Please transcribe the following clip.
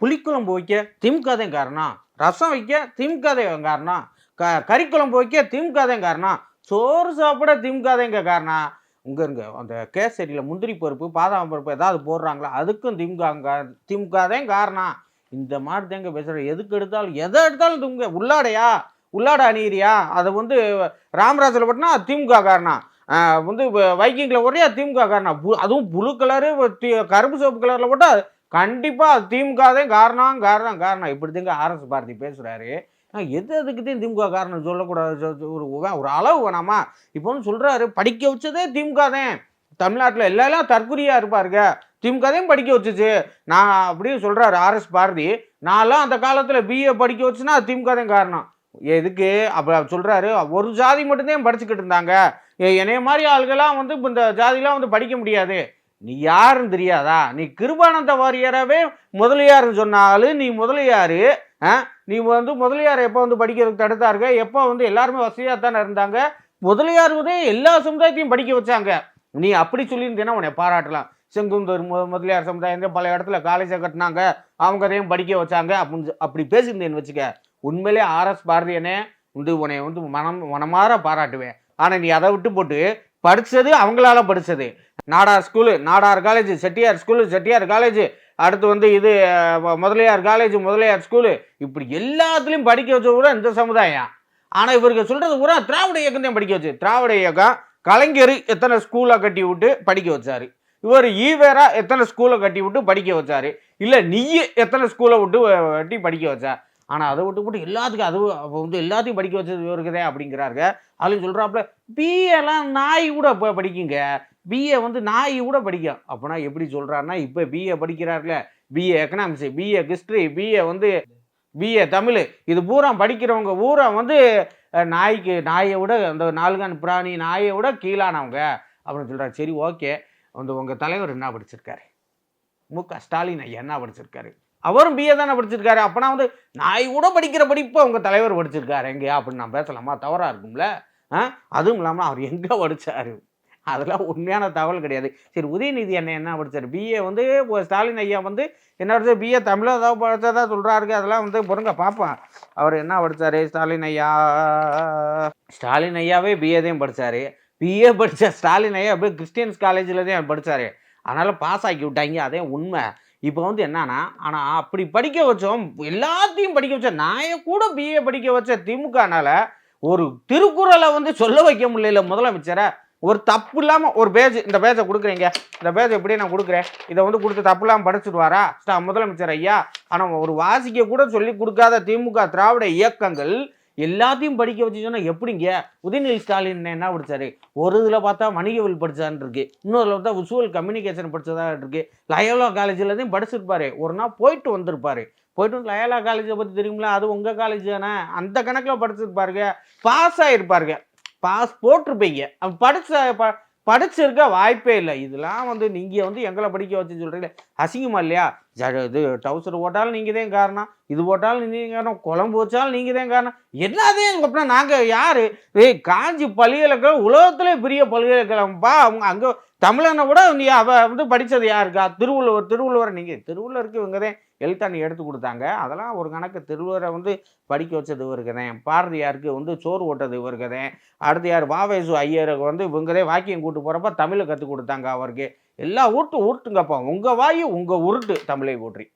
புளிக்குழம்பு வைக்க திமுக தான் காரணம். ரசம் வைக்க திமுக தான் காரணம். க கறிக்குழம்பு வைக்க திமுக தான் காரணம். சோறு சாப்பிட திமுகதைங்க காரணம். இங்கே இருங்க அந்த கேசரியில் முந்திரி பருப்பு பாதாம் பருப்பு ஏதாவது போடுறாங்களா? அதுக்கும் திமுக கா- திமுக தான் காரணம். இந்த மாதிரி தேங்க பேசுகிறேன் எதுக்கு எடுத்தாலும் எதை எடுத்தாலும் திமுக. உள்ளாடையா? உள்ளாட அணியிறியா? அதை வந்து ராமராஜில் பட்டினா திமுக காரணம். வந்து வைக்கிங்கில் ஒரே திமுக காரணம். பு- அதுவும் புழு கலரு கருப்பு சிவப்பு கலரில் போட்டால் கண்டிப்பாக திமுக தான் காரணம் காரணம் காரணம். இப்படி தாங்க ஆர்எஸ் பாரதி பேசுகிறாரு எது எதுக்கு திமுக காரணம் சொல்லக்கூடாது ஒரு ஒரு அளவு வேணாமா? இப்போ வந்து சொல்கிறாரு படிக்க வச்சதே திமுக தான் தமிழ்நாட்டில் எல்லாம் தற்குறியாக இருப்பாருங்க. திமுக தான் படிக்க வச்சுச்சு. நான் அப்படியே சொல்கிறாரு ஆர்எஸ் பாரதி. நான்லாம் அந்த காலத்தில் பிஏ படிக்க வச்சுன்னா திமுக தான் காரணம். எதுக்கு? அப்போ சொல்கிறாரு ஒரு ஜாதி மட்டும்தான் படிச்சுக்கிட்டு இருந்தாங்க. என்னைய மாதிரி ஆளுகள்லாம் வந்து இப்போ இந்த ஜாதிலாம் வந்து படிக்க முடியாது. நீ யாருன்னு தெரியாதா? நீ கிருபானந்த வாரியரவே முதலியார்னு சொன்னாலும் நீ முதலியார். நீ வந்து முதலியார் எப்போ வந்து படிக்கிறதுக்கு தடுத்தாருங்க எப்போ வந்து எல்லாருமே வசதியாக தானே இருந்தாங்க? முதலியார் வந்து எல்லா சமுதாயத்தையும் படிக்க வச்சாங்க. நீ அப்படி சொல்லியிருந்தேன்னா உன்னை பாராட்டலாம். செங்குந்தூர் மு முதலியார் சமுதாயம் பல இடத்துல காலேஜை கட்டினாங்க. அவங்க அதையும் படிக்க வச்சாங்க. அப்படின்னு அப்படி பேசியிருந்தேன்னு வச்சுக்க. உண்மையிலே ஆர்எஸ் பாரதியனே வந்து உன்னை வந்து மனம் மனமாற பாராட்டுவேன். ஆனால் நீ அதை விட்டு போட்டு படித்தது அவங்களால படித்தது Nadar school Nadar college Chettiar school Chettiar college அடுத்து வந்து இது முதலியார் காலேஜ் முதலியார் ஸ்கூலு. இப்படி எல்லாத்துலேயும் படிக்க வச்ச கூட இந்த சமுதாயம். ஆனால் இவருக்கு சொல்கிறது பூரா திராவிட இயக்கம் தான் படிக்க வச்சு திராவிட இயக்கம் கலைஞர் எத்தனை ஸ்கூலை கட்டி விட்டு படிக்க வச்சார்? இவர் ஈவேரா எத்தனை ஸ்கூலை கட்டி விட்டு படிக்க வச்சார்? இல்லை நீ எத்தனை ஸ்கூலை விட்டு கட்டி படிக்க வச்சா? ஆனால் அதை விட்டு விட்டு எல்லாத்துக்கும் அது அப்போ வந்து எல்லாத்தையும் படிக்க வச்சது இருக்குதே அப்படிங்கிறாருங்க. அதுலேயும் சொல்கிறாப்புல பிஏலாம் நாய் கூட இப்போ படிக்குங்க. பிஏ வந்து நாய் கூட படிக்கும். அப்போனா எப்படி சொல்கிறாருன்னா இப்போ BA படிக்கிறாருல BA economics BA history BA வந்து பிஏ தமிழ். இது பூரா படிக்கிறவங்க பூரா வந்து நாய்க்கு நாயை விட அந்த நாலுகான் பிராணி நாயை விட கீழானவங்க அப்படின்னு சொல்கிறாரு சரி ஓகே. வந்து உங்கள் தலைவர் என்ன படிச்சிருக்காரு? மு க ஸ்டாலின் ஐயா என்ன படிச்சிருக்காரு? அவரும் பிஏ தானே படிச்சிருக்காரு. அப்போனா வந்து நாய் கூட படிக்கிற படிப்பை உங்கள் தலைவர் படிச்சிருக்காரு. எங்கேயா? அப்படின்னு நான் பேசலாமா? தவறாக இருக்கும்ல. ஆ? அதுவும் இல்லாமல் அவர் எங்கே படித்தார் அதெல்லாம் உண்மையான தகவல் கிடையாது. சரி உதயநிதி அண்ணன் என்ன படிச்சார்? பிஏ வந்து இப்போ ஸ்டாலின் ஐயா வந்து என்ன படித்தார் பிஏ தமிழ் ஏதாவது படித்ததா சொல்கிறாரு அதெல்லாம் வந்து பொருங்க பார்ப்பேன் அவர் என்ன படித்தார் ஸ்டாலின் ஐயா. ஸ்டாலின் ஐயாவே பிஏ தான் படிச்சாரு. பிஏ படித்த ஸ்டாலின் ஐயா அப்படியே கிறிஸ்டியன்ஸ் காலேஜில் தான் படித்தார் அதனால் பாஸ் ஆக்கி விட்டாங்க. அதே உண்மை. இப்போ வந்து என்னன்னா ஆனால் அப்படி படிக்க வச்சோம் எல்லாத்தையும் படிக்க வச்ச நான் கூட பிஏ படிக்க வச்ச திமுகனால ஒரு திருக்குறளை வந்து சொல்ல வைக்க முடியல முதலமைச்சரை. ஒரு தப்பு இல்லாமல் ஒரு பேஜ் இந்த பேஜை கொடுக்குறீங்க. இந்த பேஜ் எப்படி நான் கொடுக்குறேன். இதை வந்து கொடுத்து தப்பு இல்லாமல் படிச்சுடுவாரா ஸ்டா- முதலமைச்சர் ஐயா. ஆனால் ஒரு வாசிக்க கூட சொல்லி கொடுக்காத திமுக திராவிட இயக்கங்கள் எல்லாத்தையும் படிக்க வச்சு சொன்னால் எப்படிங்க? உதயநிதி ஸ்டாலின் என்ன படிச்சாரு? ஒரு இதில் பார்த்தா மணிகவில் படிச்சான்னு இருக்கு. இன்னொருல பார்த்தா விசுவல் கம்யூனிகேஷன் படித்ததாக இருக்கு. லயோலா காலேஜில் படிச்சிருப்பாரு. ஒரு நாள் போயிட்டு வந்திருப்பாரு. போயிட்டு வந்து லயோலா காலேஜை பற்றி தெரியுங்களா அது உங்கள் காலேஜ் தானே? அந்த கணக்கில் படிச்சிருப்பாருங்க. பாஸ் ஆகிருப்பாருங்க பாஸ் போட்டிருப்பீங்க. அவன் ப படிச்சிருக்க வாய்ப்பே இல்லை. இதெல்லாம் வந்து நீங்கள் வந்து எங்களை படிக்க வச்சு சொல்கிறீங்களே அசிங்கமா இல்லையா? ஜ இது டவுசர் போட்டாலும் நீங்கள் தான் காரணம். இது போட்டாலும் நீங்கள் காரணம். குழம்பு வச்சாலும் நீங்கள் தான் காரணம். என்னதே அப்படின்னா நாங்கள் யார்? ஏய் காஞ்சி பல்கலைக்கழகம் உலகத்திலே பெரிய பல்கலைக்கழகம்ப்பா அவங்க அங்கே தமிழனை விட நீ அவ வந்து படித்தது யாருக்கா? திருவள்ளுவர் திருவள்ளுவர் நீங்கள் திருவள்ளுவருக்கு இவங்க தான் எழுத்தாணி எடுத்து கொடுத்தாங்க. அதெல்லாம் ஒரு கணக்கு திருவரை வந்து படிக்க வச்சது இவருக்கு தான் பாரதியாருக்கு வந்து சோறு ஓட்டது இவருக்கு கதை. அடுத்து யார் வாவேசு ஐயருக்கு வந்து இவங்கதே வாக்கியம் கூட்டு போகிறப்ப தமிழை கற்றுக் கொடுத்தாங்க அவருக்கு. எல்லா உருட்டு உருட்டுங்கப்பா உங்கள் வாயு உங்கள் உருட்டு தமிழை ஊற்றி